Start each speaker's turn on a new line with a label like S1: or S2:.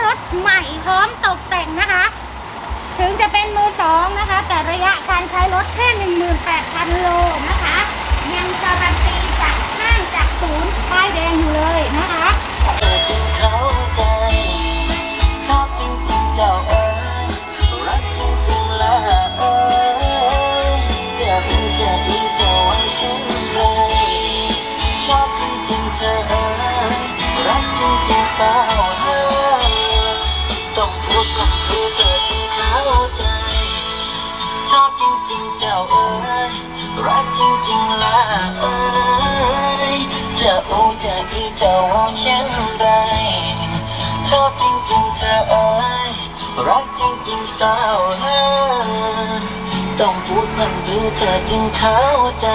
S1: รถใหม่พร้อมตกแต่งนะคะ ถึงจะเป็นมือสองนะคะ แต่ระยะการใช้รถแค่ 18,000 โลนะคะ ยังการันตีจากห้างจากศูนย์ป้ายแดงอยู่เลยนะคะ
S2: เธอเอ๋ยรักจริงๆแล จะอูจะอีจะหวังเช่นไร ชอบจริงๆเธอเอ้ยรักจริงๆสาวเอ๋ยต้องพูดพันหรือเธอจึงเข้าใจ